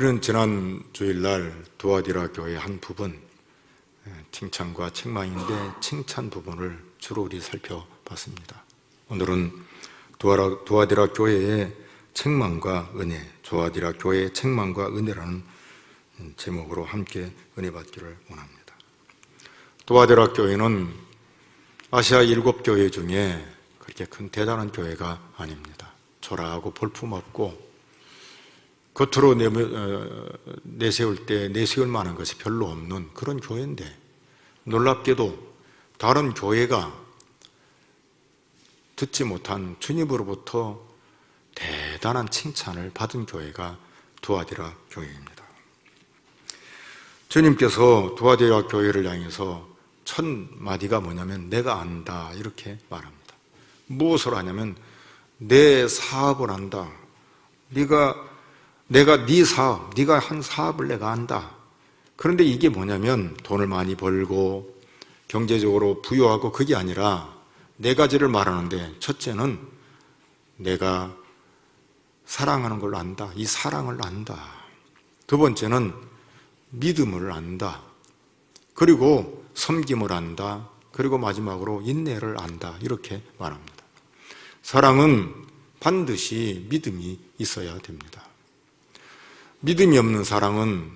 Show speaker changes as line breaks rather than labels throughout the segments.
우리는 지난 주일날 도아디라 교회 한 부분 예, 칭찬과 책망인데 칭찬 부분을 주로 우리 살펴봤습니다. 오늘은 도아라, 도아디라 교회의 책망과 은혜, 도아디라 교회의 책망과 은혜라는 제목으로 함께 은혜 받기를 원합니다. 도아디라 교회는 아시아 일곱 교회 중에 그렇게 큰 대단한 교회가 아닙니다. 초라하고 볼품없고 겉으로 내, 어, 내세울 때 내세울 만한 것이 별로 없는 그런 교회인데 놀랍게도 다른 교회가 듣지 못한 주님으로부터 대단한 칭찬을 받은 교회가 두아디라 교회입니다. 주님께서 두아디라 교회를 향해서 첫 마디가 뭐냐면 내가 안다 이렇게 말합니다. 무엇을 하냐면 내 사업을 안다. 네가 내가 네 사업, 네가 한 사업을 내가 안다. 그런데 이게 뭐냐면 돈을 많이 벌고 경제적으로 부유하고 그게 아니라 네 가지를 말하는데 첫째는 내가 사랑하는 걸 안다. 이 사랑을 안다. 두 번째는 믿음을 안다. 그리고 섬김을 안다. 그리고 마지막으로 인내를 안다. 이렇게 말합니다. 사랑은 반드시 믿음이 있어야 됩니다. 믿음이 없는 사랑은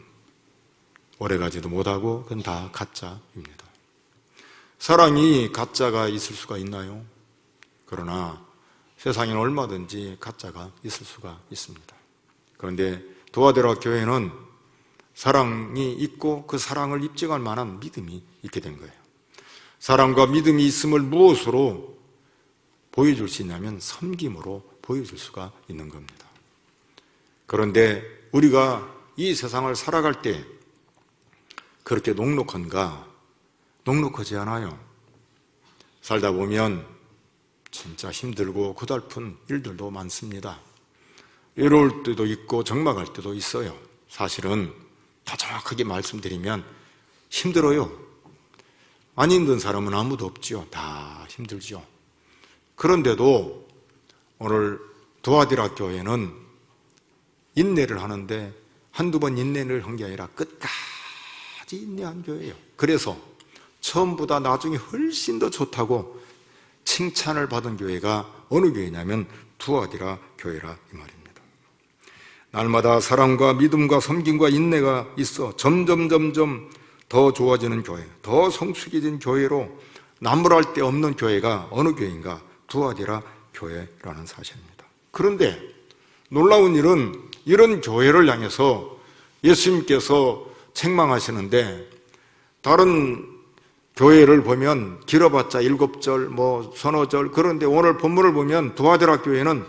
오래가지도 못하고 그건 다 가짜입니다. 사랑이 가짜가 있을 수가 있나요? 그러나 세상에는 얼마든지 가짜가 있을 수가 있습니다. 그런데 도와드라 교회는 사랑이 있고 그 사랑을 입증할 만한 믿음이 있게 된 거예요. 사랑과 믿음이 있음을 무엇으로 보여줄 수 있냐면 섬김으로 보여줄 수가 있는 겁니다. 그런데 우리가 이 세상을 살아갈 때 그렇게 녹록한가? 녹록하지 않아요. 살다 보면 진짜 힘들고 고달픈 일들도 많습니다. 외로울 때도 있고 적막할 때도 있어요. 사실은 더 정확하게 말씀드리면 힘들어요. 안 힘든 사람은 아무도 없지요. 다 힘들죠. 그런데도 오늘 도아디라 교회는 인내를 하는데 한두 번 인내를 한 게 아니라 끝까지 인내한 교회예요. 그래서 처음보다 나중에 훨씬 더 좋다고 칭찬을 받은 교회가 어느 교회냐면 두아디라 교회라 이 말입니다. 날마다 사랑과 믿음과 섬김과 인내가 있어 점점 점점 더 좋아지는 교회, 더 성숙해진 교회로 나무랄 데 없는 교회가 어느 교회인가? 두아디라 교회라는 사실입니다. 그런데 놀라운 일은 이런 교회를 향해서 예수님께서 책망하시는데 다른 교회를 보면 길어봤자 일곱 절, 뭐 서너 절 그런데 오늘 본문을 보면 두아드라 교회는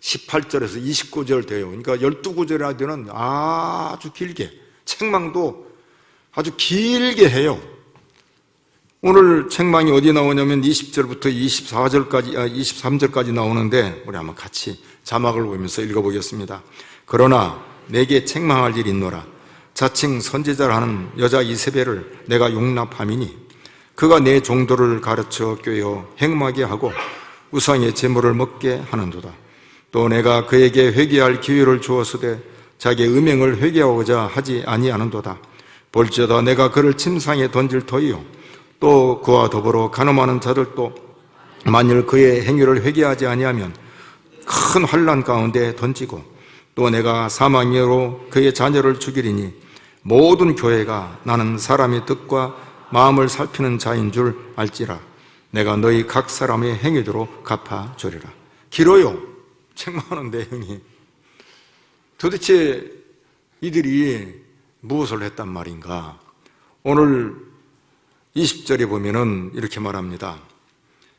18절에서 29절 돼요. 그러니까 12구절이나 되는 아주 길게 책망도 아주 길게 해요. 오늘 책망이 어디 나오냐면 20절부터 24절까지, 아, 23절까지 나오는데 우리 한번 같이 자막을 보면서 읽어보겠습니다. 그러나 내게 책망할 일이 있노라. 자칭 선지자라는 여자 이세벨을 내가 용납함이니 그가 내 종도를 가르쳐 꿰어 행음하게 하고 우상의 제물을 먹게 하는도다. 또 내가 그에게 회개할 기회를 주었으되 자기의 음행을 회개하고자 하지 아니하는도다. 볼지어다 내가 그를 침상에 던질 터이요. 또 그와 더불어 가늠하는 자들도 만일 그의 행위를 회개하지 아니하면 큰 환란 가운데 던지고 또 내가 사망으로 그의 자녀를 죽이리니 모든 교회가 나는 사람의 뜻과 마음을 살피는 자인 줄 알지라. 내가 너희 각 사람의 행위대로 갚아 주리라. 길어요 책망하는 내용이 도대체 이들이 무엇을 했단 말인가 오늘 20절에 보면은 이렇게 말합니다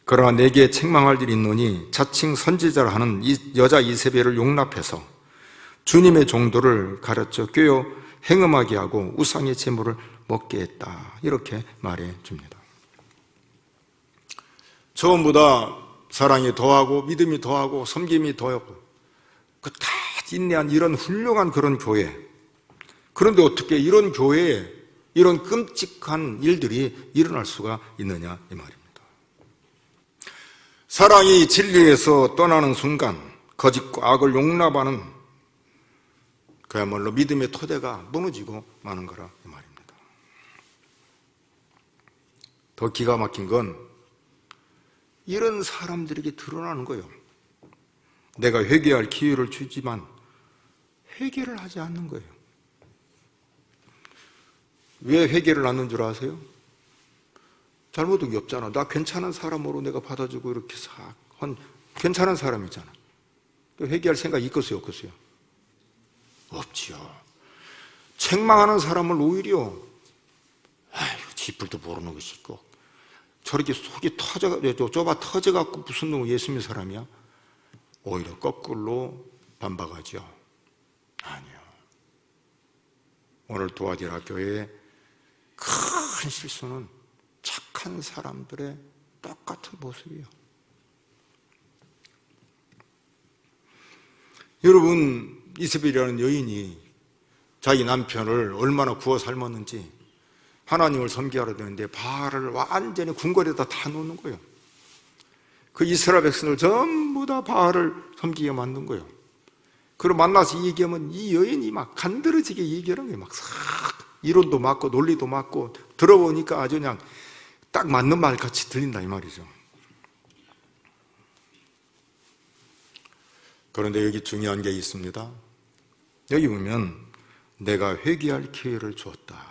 그러나 내게 책망할 일이 있노니 자칭 선지자라 하는 이 여자 이세벨을 용납해서 주님의 종도를 가르쳐 꿰어 행음하게 하고 우상의 제물을 먹게 했다. 이렇게 말해 줍니다. 처음보다 사랑이 더하고 믿음이 더하고 섬김이 더하고 끝까지 인내한 이런 훌륭한 그런 교회 그런데 어떻게 이런 교회에 이런 끔찍한 일들이 일어날 수가 있느냐 이 말입니다. 사랑이 진리에서 떠나는 순간 거짓과 악을 용납하는 그야말로 믿음의 토대가 무너지고 마는 거라 이 말입니다. 더 기가 막힌 건 이런 사람들에게 드러나는 거예요. 내가 회개할 기회를 주지만 회개를 하지 않는 거예요. 왜 회개를 않는 줄 아세요? 잘못한 게 없잖아. 나 괜찮은 사람으로 내가 받아주고 이렇게 싹, 한, 괜찮은 사람이잖아. 회개할 생각이 있겠어요, 없겠어요? 없지요. 책망하는 사람을 오히려, 아유, 지뿔도 모르는 것이 있고, 저렇게 속이 터져, 좁아 터져갖고 무슨 놈 예수 믿는 사람이야? 오히려 거꾸로 반박하죠. 아니요. 오늘 도와줄 학교의 큰 실수는 착한 사람들의 똑같은 모습이요. 여러분, 이세벨이라는 여인이 자기 남편을 얼마나 구워 삶았는지 하나님을 섬기하려 되는데 바알을 완전히 궁궐에다 다 놓는 거예요. 그 이스라엘 백성을 전부 다 바알을 섬기게 만든 거예요. 그리고 만나서 얘기하면 이 여인이 막 간드러지게 얘기하는 거예요. 막싹 이론도 맞고 논리도 맞고 들어보니까 아주 그냥 딱 맞는 말 같이 들린다 이 말이죠. 그런데 여기 중요한 게 있습니다. 여기 보면 내가 회개할 기회를 주었다.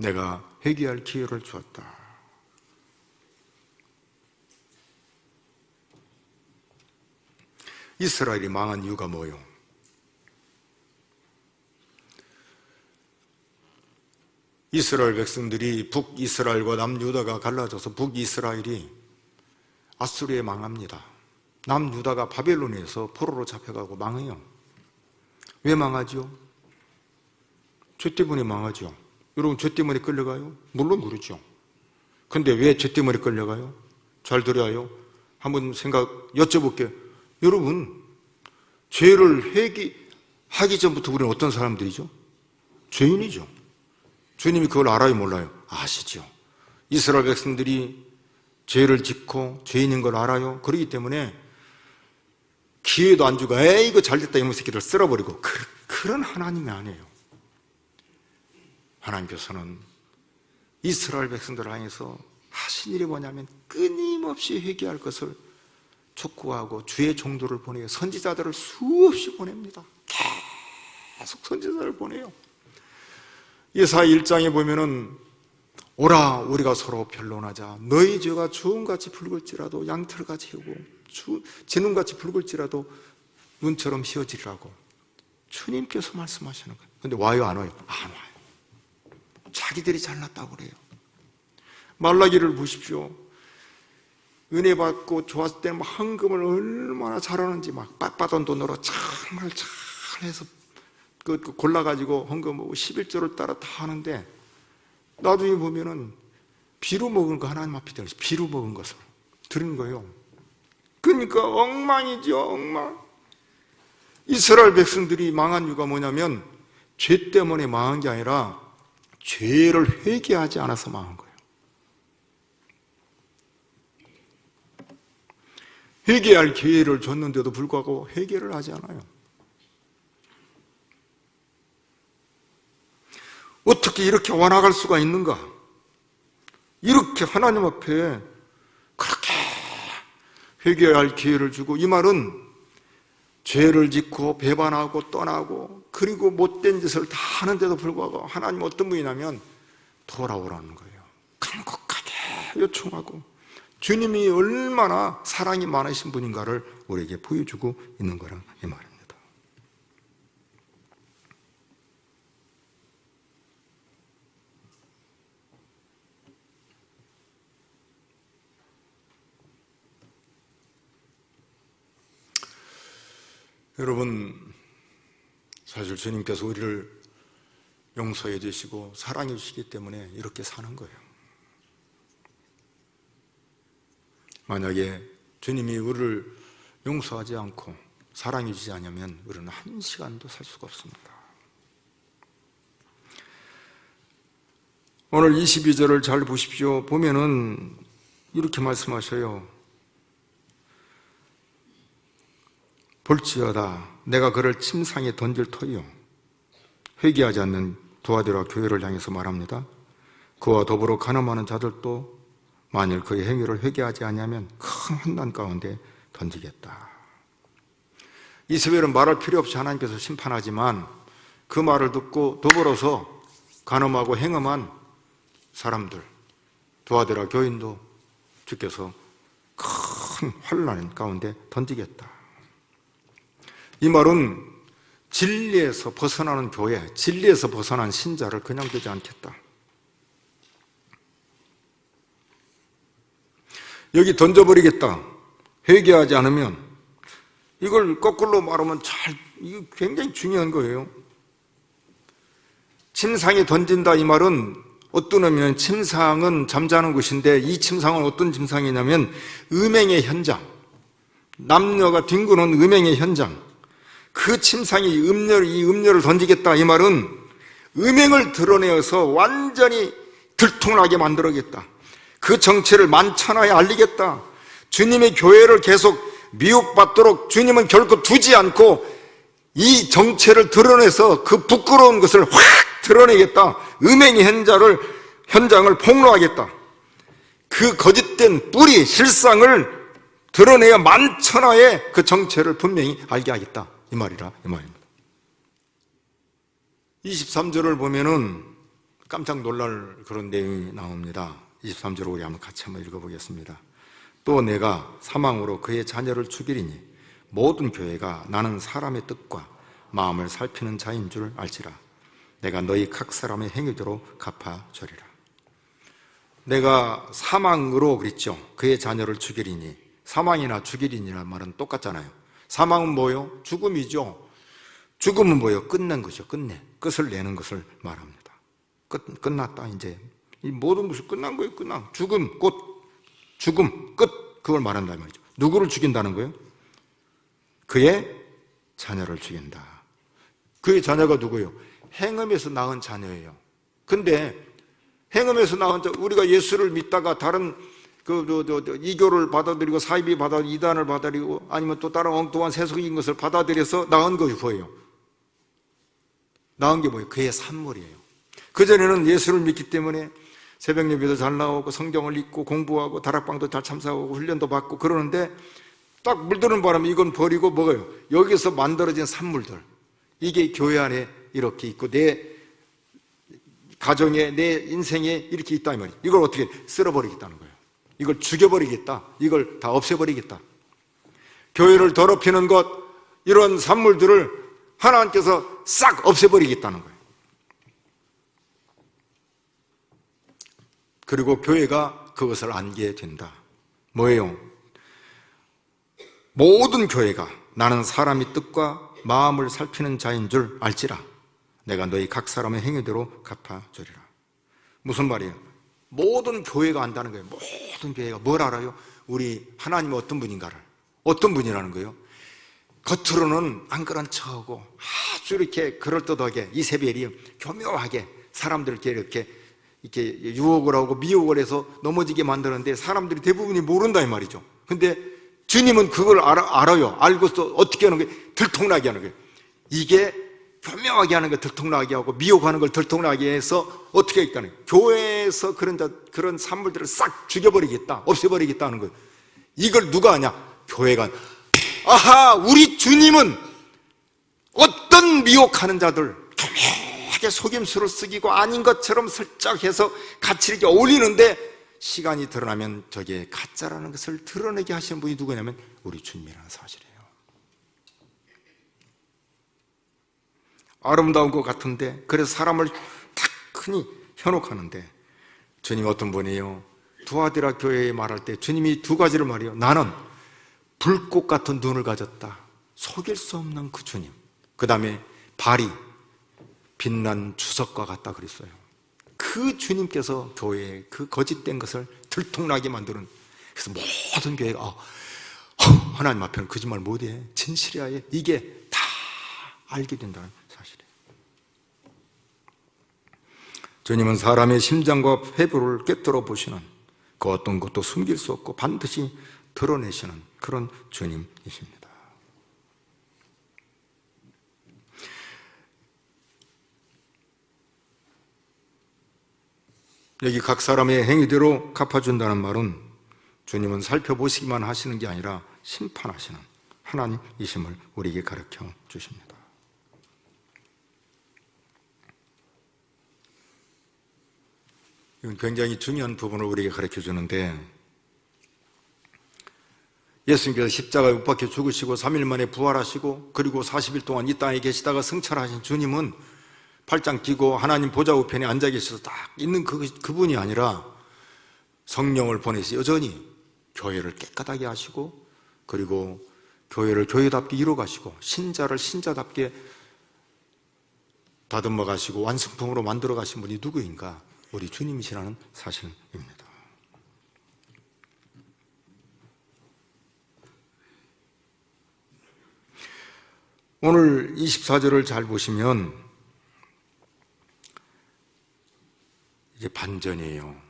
내가 회개할 기회를 주었다. 이스라엘이 망한 이유가 뭐요? 이스라엘 백성들이 북이스라엘과 남유다가 갈라져서 북이스라엘이 아수르에 망합니다. 남유다가 바벨론에서 포로로 잡혀가고 망해요. 왜 망하죠? 죄 때문에 망하죠. 여러분 죄 때문에 끌려가요? 물론 그렇죠. 근데 왜 죄 때문에 끌려가요? 잘 들어요. 한번 생각 여쭤볼게요. 여러분 죄를 회개하기 전부터 우리는 어떤 사람들이죠? 죄인이죠. 주님이 그걸 알아요, 몰라요? 아시죠. 이스라엘 백성들이 죄를 짓고 죄인인 걸 알아요. 그러기 때문에 기회도 안 주고 에이 이거 잘됐다 이놈 새끼들 쓸어버리고 그, 그런 하나님이 아니에요. 하나님께서는 이스라엘 백성들을 향해서 하신 일이 뭐냐면 끊임없이 회개할 것을 촉구하고 주의 종도를 보내요. 선지자들을 수없이 보냅니다. 계속 선지자를 보내요. 예사 1장에 보면은 오라 우리가 서로 변론하자 너희 죄가 주음같이 붉을지라도 양털같이 희고 진음같이 붉을지라도 눈처럼 휘어지라고 주님께서 말씀하시는 거예요 근데 와요 안 와요? 안 와요 자기들이 잘났다고 그래요 말라기를 보십시오 은혜 받고 좋았을 때는 헌금을 얼마나 잘하는지 막 빡빡한 돈으로 정말 잘해서 그 골라가지고 헌금하고 11조를 따라 다 하는데 나중에 보면은 비로 먹은 거 하나님 앞에 대서 비로 먹은 것을 드린 거예요. 그러니까 엉망이죠, 엉망. 이스라엘 백성들이 망한 이유가 뭐냐면 죄 때문에 망한 게 아니라 죄를 회개하지 않아서 망한 거예요. 회개할 기회를 줬는데도 불구하고 회개를 하지 않아요. 어떻게 이렇게 완악할 수가 있는가? 이렇게 하나님 앞에 그렇게 회개할 기회를 주고 이 말은 죄를 짓고 배반하고 떠나고 그리고 못된 짓을 다 하는데도 불구하고 하나님 어떤 분이냐면 돌아오라는 거예요. 간곡하게 요청하고 주님이 얼마나 사랑이 많으신 분인가를 우리에게 보여주고 있는 거라 이 말입니다. 여러분, 사실 주님께서 우리를 용서해 주시고 사랑해 주시기 때문에 이렇게 사는 거예요. 만약에 주님이 우리를 용서하지 않고 사랑해 주지 않으면 우리는 한 시간도 살 수가 없습니다. 오늘 22절을 잘 보십시오. 보면은 이렇게 말씀하셔요. 볼지어다 내가 그를 침상에 던질 터이요 회개하지 않는 도아디라 교회를 향해서 말합니다. 그와 더불어 가늠하는 자들도 만일 그의 행위를 회개하지 아니하면 큰 환난 가운데 던지겠다. 이스벨은 말할 필요 없이 하나님께서 심판하지만 그 말을 듣고 더불어서 간음하고 행음한 사람들 도아디라 교인도 주께서 큰 환란 가운데 던지겠다. 이 말은 진리에서 벗어나는 교회, 진리에서 벗어난 신자를 그냥 두지 않겠다. 여기 던져버리겠다. 회개하지 않으면 이걸 거꾸로 말하면 잘, 이거 굉장히 중요한 거예요. 침상에 던진다 이 말은 어떤 의미는 침상은 잠자는 곳인데 이 침상은 어떤 침상이냐면 음행의 현장. 남녀가 뒹구는 음행의 현장. 그 침상이 음녀, 이 음녀를 던지겠다 이 말은 음행을 드러내어서 완전히 들통나게 만들어겠다. 그 정체를 만천하에 알리겠다. 주님의 교회를 계속 미혹받도록 주님은 결코 두지 않고 이 정체를 드러내서 그 부끄러운 것을 확 드러내겠다. 음행의 현장을, 현장을 폭로하겠다. 그 거짓된 뿌리, 실상을 드러내야 만천하에 그 정체를 분명히 알게 하겠다. 이 말이라, 이 말입니다. 23절을 보면은 깜짝 놀랄 그런 내용이 나옵니다. 23절을 우리 한번 같이 한번 읽어보겠습니다. 또 내가 사망으로 그의 자녀를 죽이리니 모든 교회가 나는 사람의 뜻과 마음을 살피는 자인 줄 알지라. 내가 너희 각 사람의 행위대로 갚아주리라. 내가 사망으로 그랬죠. 그의 자녀를 죽이리니 사망이나 죽이리니라는 말은 똑같잖아요. 사망은 뭐요? 죽음이죠. 죽음은 뭐요? 끝낸 것이죠. 끝내. 끝을 내는 것을 말합니다. 끝, 끝났다, 이제. 이 모든 것이 끝난 거예요, 끝난. 죽음, 꽃, 죽음, 끝. 그걸 말한다, 말이죠. 누구를 죽인다는 거예요? 그의 자녀를 죽인다. 그의 자녀가 누구예요? 행음에서 낳은 자녀예요. 근데 행음에서 낳은 자, 우리가 예수를 믿다가 다른 그, 이교를 받아들이고 사이비 받아 이단을 받아들이고 아니면 또 다른 엉뚱한 세속인 것을 받아들여서 낳은 것이 뭐예요? 낳은 게 뭐예요? 그의 산물이에요. 그전에는 예수를 믿기 때문에 새벽 예배도 잘 나오고 성경을 읽고 공부하고 다락방도 잘 참석하고 훈련도 받고 그러는데 딱 물드는 바람에 이건 버리고 먹어요. 여기서 만들어진 산물들. 이게 교회 안에 이렇게 있고 내 가정에 내 인생에 이렇게 있다 이 말이에요. 이걸 어떻게 쓸어버리겠다는 거예요. 이걸 죽여버리겠다. 이걸 다 없애버리겠다. 교회를 더럽히는 것 이런 산물들을 하나님께서 싹 없애버리겠다는 거예요. 그리고 교회가 그것을 알게 된다. 뭐예요? 모든 교회가 나는 사람의 뜻과 마음을 살피는 자인 줄 알지라. 내가 너희 각 사람의 행위대로 갚아주리라. 무슨 말이에요? 모든 교회가 안다는 거예요. 모든 교회가 뭘 알아요? 우리 하나님은 어떤 분인가를. 어떤 분이라는 거예요? 겉으로는 안 그런 척하고 아주 이렇게 그럴듯하게 이세벨이 교묘하게 사람들께 이렇게 이렇게 유혹을 하고 미혹을 해서 넘어지게 만드는데 사람들이 대부분이 모른다 이 말이죠. 근데 주님은 그걸 알아, 알아요. 알고서 어떻게 하는 거예요? 들통나게 하는 거예요. 이게 교묘하게 하는 걸 들통나게 하고 미혹하는 걸 들통나게 해서 어떻게 했다는? 교회에서 그런 자, 그런 산물들을 싹 죽여버리겠다, 없애버리겠다는 거예요. 이걸 누가 하냐? 교회가 아하, 우리 주님은 어떤 미혹하는 자들 교묘하게 속임수를 쓰기고 아닌 것처럼 슬쩍 해서 같이 이렇게 어울리는데 시간이 드러나면 저게 가짜라는 것을 드러내게 하시는 분이 누구냐면 우리 주님이라는 사실이에요. 아름다운 것 같은데 그래서 사람을 탁 흔히 현혹하는데 주님 어떤 분이에요? 두아디라 교회에 말할 때 주님이 두 가지를 말해요. 나는 불꽃 같은 눈을 가졌다. 속일 수 없는 그 주님. 그 다음에 발이 빛난 주석과 같다 그랬어요. 그 주님께서 교회에 그 거짓된 것을 들통나게 만드는 그래서 모든 교회가 어, 하나님 앞에는 거짓말 못해 진실이야 이게 다 알게 된다는 사실이에요. 주님은 사람의 심장과 회부를 꿰뚫어 보시는 그 어떤 것도 숨길 수 없고 반드시 드러내시는 그런 주님이십니다. 여기 각 사람의 행위대로 갚아준다는 말은 주님은 살펴보시기만 하시는 게 아니라 심판하시는 하나님이심을 우리에게 가르쳐 주십니다. 이건 굉장히 중요한 부분을 우리에게 가르쳐 주는데 예수님께서 십자가에 못 박혀 죽으시고 3일 만에 부활하시고 그리고 40일 동안 이 땅에 계시다가 승천하신 주님은 팔짱 끼고 하나님 보좌 우편에 앉아 계셔서 딱 있는 그, 그분이 아니라 성령을 보내서 여전히 교회를 깨끗하게 하시고 그리고 교회를 교회답게 이뤄 가시고 신자를 신자답게 다듬어 가시고 완성품으로 만들어 가신 분이 누구인가? 우리 주님이시라는 사실입니다. 오늘 24절을 잘 보시면 이게 반전이에요.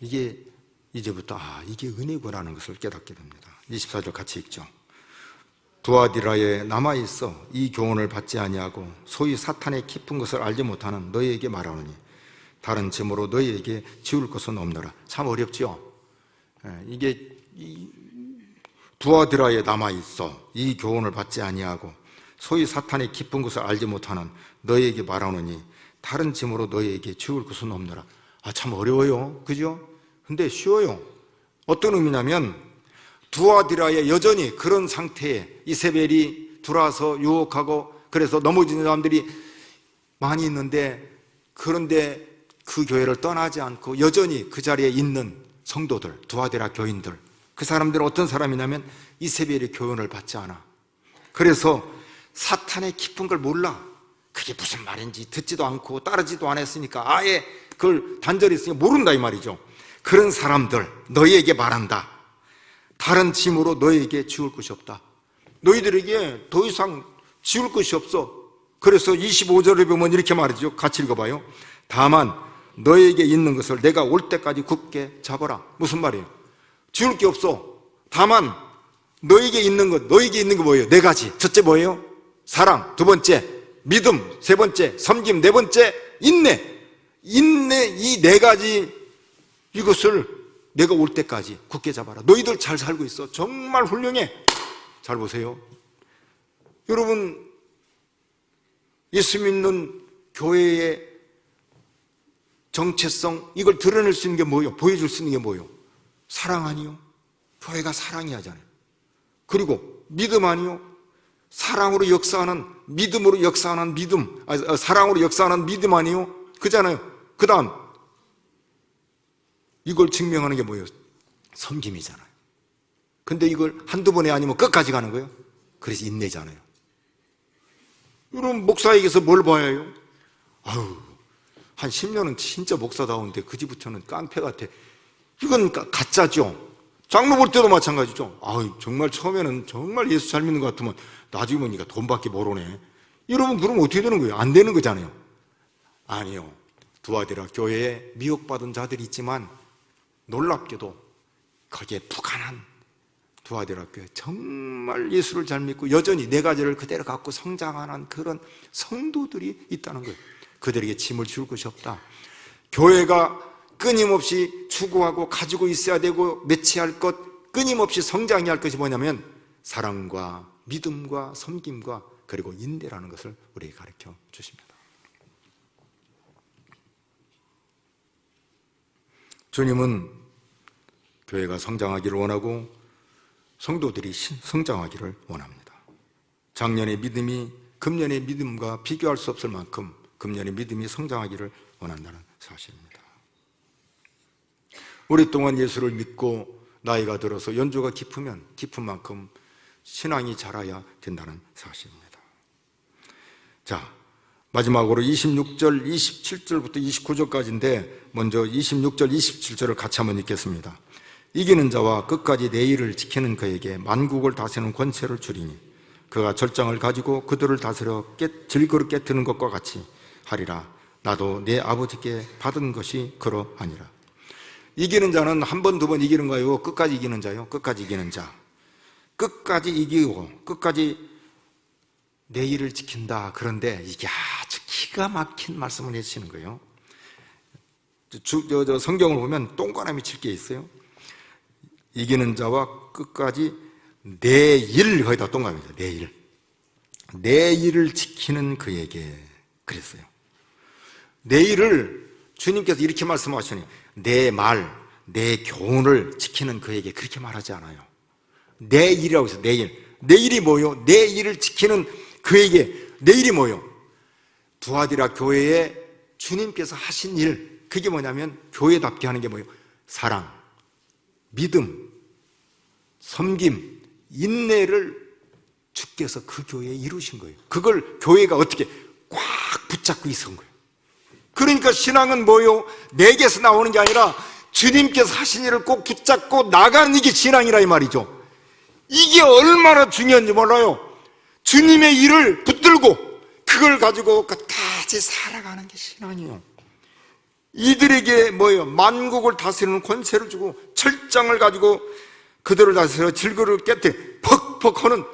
이게 이제부터 아 이게 은혜구나라는 것을 깨닫게 됩니다. 24절 같이 읽죠. 두아디라에 남아 있어 이 교훈을 받지 아니하고 소위 사탄의 깊은 것을 알지 못하는 너희에게 말하노니 다른 짐으로 너희에게 지울 것은 없노라. 참 어렵지요. 예, 이게 이 두아디라에 남아 있어 이 교훈을 받지 아니하고 소위 사탄의 깊은 것을 알지 못하는 너희에게 말하노니 다른 짐으로 너희에게 지울 것은 없노라. 아, 참 어려워요. 그죠? 근데 쉬워요. 어떤 의미냐면, 두아디라에 여전히 그런 상태에 이세벨이 들어와서 유혹하고 그래서 넘어지는 사람들이 많이 있는데 그런데 그 교회를 떠나지 않고 여전히 그 자리에 있는 성도들, 두아디라 교인들 그 사람들은 어떤 사람이냐면 이세벨의 교훈을 받지 않아. 그래서 사탄의 깊은 걸 몰라. 그게 무슨 말인지 듣지도 않고 따르지도 않았으니까 아예 그걸 단절히 있으니까 모른다 이 말이죠. 그런 사람들 너희에게 말한다. 다른 짐으로 너희에게 지울 것이 없다. 너희들에게 더 이상 지울 것이 없어. 그래서 25절에 보면 이렇게 말이죠. 같이 읽어봐요. 다만 너희에게 있는 것을 내가 올 때까지 굳게 잡아라. 무슨 말이에요? 지울 게 없어. 다만 너에게 있는 것, 너에게 있는 게 뭐예요? 네 가지. 첫째 뭐예요? 사랑. 두 번째 믿음. 세 번째 섬김. 네 번째 인내. 인내 이 네 가지 이것을 내가 올 때까지 굳게 잡아라. 너희들 잘 살고 있어. 정말 훌륭해. 잘 보세요. 여러분 예수 믿는 교회의 정체성 이걸 드러낼 수 있는 게 뭐예요? 보여줄 수 있는 게 뭐예요? 사랑 아니요? 교회가 사랑이 하잖아요. 그리고 믿음 아니요? 사랑으로 역사하는 믿음으로 역사하는 믿음, 아, 아, 사랑으로 역사하는 믿음 아니요? 그잖아요. 그 다음 이걸 증명하는 게 뭐예요? 섬김이잖아요. 근데 이걸 한두 번에 아니면 끝까지 가는 거예요? 그래서 인내잖아요. 여러분, 목사에게서 뭘 봐야 해요? 아유, 한 10년은 진짜 목사다운데 그 집부터는 깡패 같아. 이건 가, 가짜죠. 장로 볼 때도 마찬가지죠. 아유, 정말 처음에는 정말 예수 잘 믿는 것 같으면 나중에 보니까 돈밖에 모르네. 여러분, 그럼 어떻게 되는 거예요? 안 되는 거잖아요. 아니요. 두아디라 교회에 미혹받은 자들이 있지만 놀랍게도 거기에 부간한 두아디라 교회 정말 예수를 잘 믿고 여전히 네 가지를 그대로 갖고 성장하는 그런 성도들이 있다는 거예요. 그들에게 짐을 줄 것이 없다. 교회가 끊임없이 추구하고 가지고 있어야 되고 매치할 것, 끊임없이 성장해야 할 것이 뭐냐면 사랑과 믿음과 섬김과 그리고 인내라는 것을 우리에게 가르쳐 주십니다. 주님은 교회가 성장하기를 원하고 성도들이 성장하기를 원합니다. 작년의 믿음이 금년의 믿음과 비교할 수 없을 만큼 금년의 믿음이 성장하기를 원한다는 사실입니다. 오랫동안 예수를 믿고 나이가 들어서 연조가 깊으면 깊은 만큼 신앙이 자라야 된다는 사실입니다. 자, 마지막으로 26절, 27절부터 29절까지인데 먼저 26절, 27절을 같이 한번 읽겠습니다. 이기는 자와 끝까지 내 일을 지키는 그에게 만국을 다스리는 권세를 주리니 그가 절장을 가지고 그들을 다스려 깨, 질그릇 깨트는 것과 같이 하리라. 나도 내 아버지께 받은 것이 그러하니라. 이기는 자는 한 번, 두 번 이기는 거예요. 끝까지 이기는 자요. 끝까지 이기는 자. 끝까지 이기고, 끝까지 내 일을 지킨다. 그런데 이게 아주 기가 막힌 말씀을 해주시는 거예요. 주, 저, 저 성경을 보면 동그라미 칠게 있어요. 이기는 자와 끝까지 내 일, 거기다 동그라미죠. 내 일. 내 일을 지키는 그에게 그랬어요. 내 일을 주님께서 이렇게 말씀하시니 내 말, 내 교훈을 지키는 그에게 그렇게 말하지 않아요. 내 일이라고 해서 내 일. 내 일이 뭐요? 내 일을 지키는 그에게 내 일이 뭐요? 두아디라 교회에 주님께서 하신 일, 그게 뭐냐면 교회답게 하는 게 뭐예요? 사랑, 믿음, 섬김, 인내를 주께서 그 교회에 이루신 거예요. 그걸 교회가 어떻게 꽉 붙잡고 있은 거예요. 그러니까 신앙은 뭐요? 내게서 나오는 게 아니라 주님께서 하신 일을 꼭 붙잡고 나가는 이게 신앙이라 이 말이죠. 이게 얼마나 중요한지 몰라요. 주님의 일을 붙들고 그걸 가지고 끝까지 살아가는 게 신앙이에요. 이들에게 뭐예요? 만국을 다스리는 권세를 주고 철장을 가지고 그들을 다스려 질거를 깨뜨 퍽퍽 하는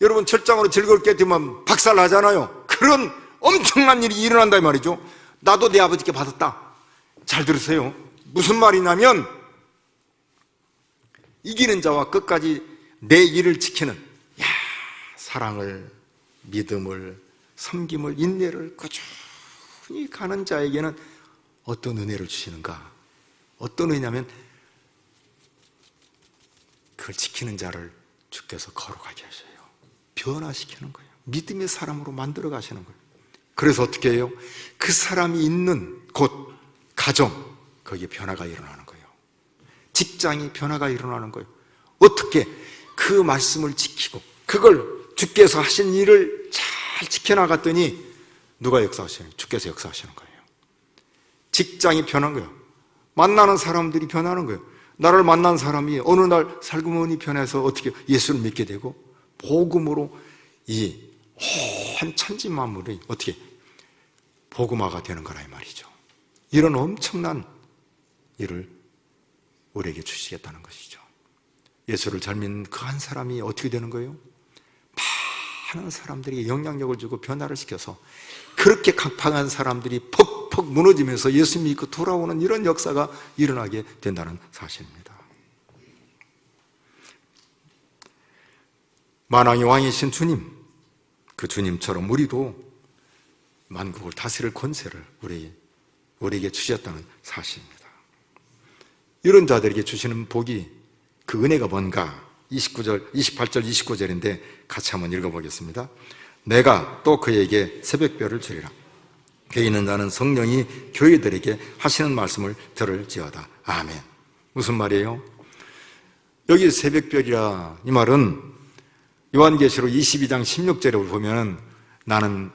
여러분 철장으로 질거를 깨뜨리면 박살 나잖아요. 그런 엄청난 일이 일어난다 이 말이죠. 나도 내 아버지께 받았다. 잘 들으세요. 무슨 말이냐면 이기는 자와 끝까지 내 일을 지키는 야 사랑을 믿음을 섬김을 인내를 꾸준히 가는 자에게는 어떤 은혜를 주시는가? 어떤 은혜냐면 그걸 지키는 자를 주께서 거룩하게 하셔요. 변화시키는 거예요. 믿음의 사람으로 만들어 가시는 거예요. 그래서 어떻게 해요? 그 사람이 있는 곳, 가정, 거기에 변화가 일어나는 거예요. 직장이 변화가 일어나는 거예요. 어떻게 그 말씀을 지키고 그걸 주께서 하신 일을 잘 지켜나갔더니 누가 역사하시는 거예요? 주께서 역사하시는 거예요. 직장이 변한 거예요. 만나는 사람들이 변하는 거예요. 나를 만난 사람이 어느 날 살구머니 변해서 어떻게 예수를 믿게 되고 복음으로 이 온 천지 만물이 어떻게 복음화가 되는 거라 이 말이죠. 이런 엄청난 일을 우리에게 주시겠다는 것이죠. 예수를 잘 믿는 그 한 사람이 어떻게 되는 거예요? 많은 사람들에게 영향력을 주고 변화를 시켜서 그렇게 강팍한 사람들이 퍽퍽 무너지면서 예수 믿고 돌아오는 이런 역사가 일어나게 된다는 사실입니다. 만왕의 왕이신 주님, 그 주님처럼 우리도 만국을 다스릴 권세를 우리, 우리에게 주셨다는 사실입니다. 이런 자들에게 주시는 복이 그 은혜가 뭔가 29절, 28절, 29절인데 같이 한번 읽어보겠습니다. 내가 또 그에게 새벽별을 주리라. 교회 있는 자는 성령이 교회들에게 하시는 말씀을 들을지어다. 아멘. 무슨 말이에요? 여기 새벽별이라 이 말은 요한계시록 22장 16절에 보면 나는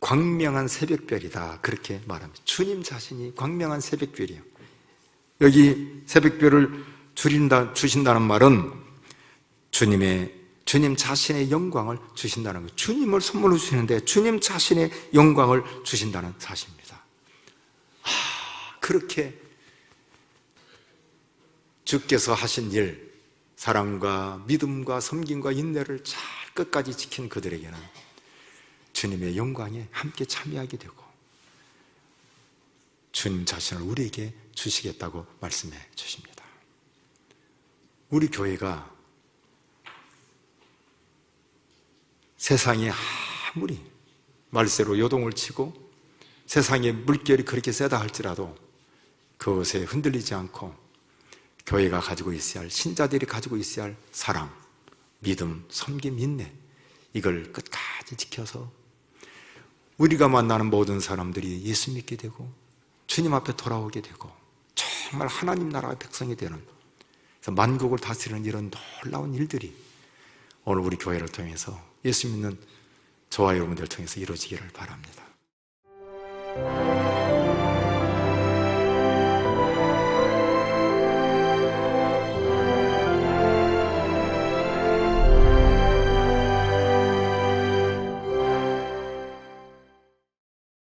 광명한 새벽별이다. 그렇게 말합니다. 주님 자신이 광명한 새벽별이에요. 여기 새벽별을 줄인다, 주신다는 말은 주님의, 주님 자신의 영광을 주신다는 거예요. 주님을 선물로 주시는데 주님 자신의 영광을 주신다는 사실입니다. 하, 그렇게 주께서 하신 일, 사랑과 믿음과 섬김과 인내를 잘 끝까지 지킨 그들에게는 주님의 영광에 함께 참여하게 되고 주님 자신을 우리에게 주시겠다고 말씀해 주십니다. 우리 교회가 세상이 아무리 말세로 요동을 치고 세상의 물결이 그렇게 세다 할지라도 그것에 흔들리지 않고 교회가 가지고 있어야 할 신자들이 가지고 있어야 할 사랑, 믿음, 섬김, 인내 이걸 끝까지 지켜서 우리가 만나는 모든 사람들이 예수 믿게 되고 주님 앞에 돌아오게 되고 정말 하나님 나라의 백성이 되는 그래서 만국을 다스리는 이런 놀라운 일들이 오늘 우리 교회를 통해서 예수 믿는 저와 여러분들을 통해서 이루어지기를 바랍니다.